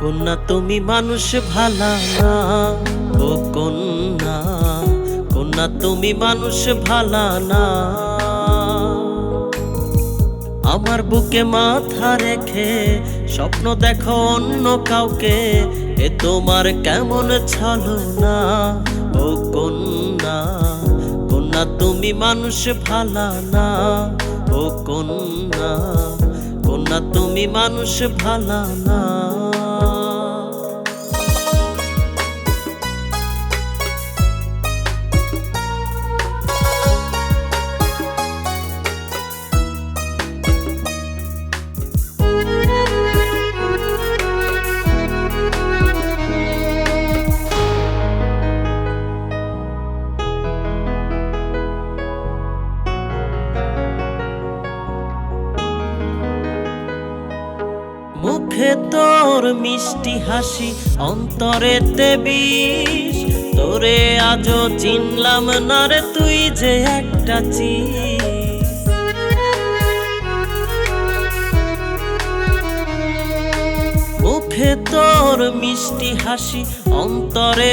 কন্যা, তুমি মানুষ ভালা না। ও কন্যা কন্যা, তুমি মানুষ ভালা না। আমার বুকে মাথা রেখে স্বপ্ন দেখো অন্য কাউকে, এ তোমার কেমন ছলো না ও কন্যা কন্যা, তুমি মানুষ ভালা না। ও কন্যা কন্যা, তুমি মানুষ ভালা না। মুখে তোর মিষ্টি হাসি অন্তরে বিষ। তোরে আজও চিনলাম না রে তুই যে একটা চিজ মুখে তোর মিষ্টি হাসি অন্তরে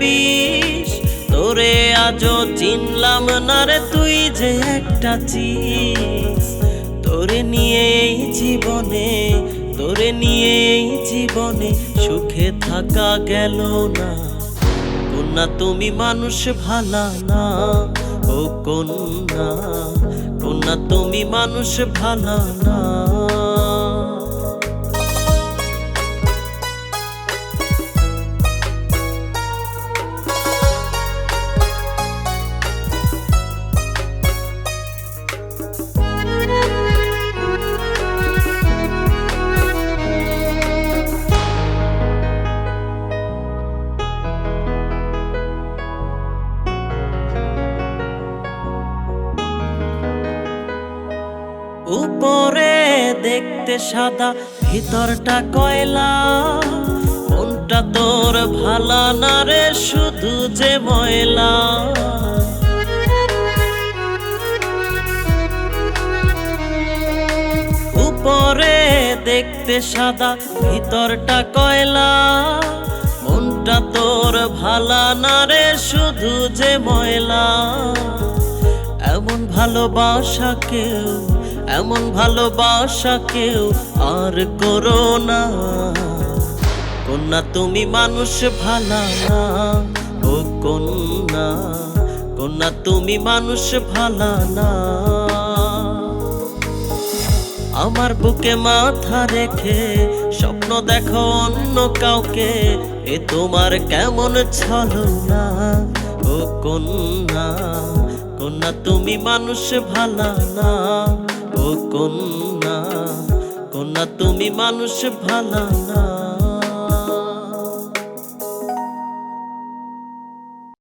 বিষ। তোরে আজও চিনলাম না রে তুই যে একটা চিজ তোরে নিয়ে জীবনে তোরে নিয়ে এই জীবনে সুখে থাকা গেল না। কন্যা, তুমি মানুষ ভালা না, ও কন্যা। কন্যা, তুমি মানুষ ভালা না। উপরে দেখতে সাদা, ভিতরটা কয়লা। মনটা তোর ভালা না রে, শুধু যে ময়লা। উপরে দেখতে সাদা, ভিতরটা কয়লা। মনটা তোর ভালা না রে, শুধু যে ময়লা। এমন ভালোবাসা কেউ এমন ভালোবাসা কেউ আর করো না। কন্যা, তুমি মানুষ ভালা না ও কন্যা। কন্যা, তুমি মানুষ ভালা না। আমার বুকে মাথা রেখে স্বপ্ন দেখো অন্য কাউকে, এ তোমার কেমন ছলো না ও কন্যা। কন্যা, তুমি মানুষ ভালা না। কন্যা কন্যা তুমি মানুষ ভালা না।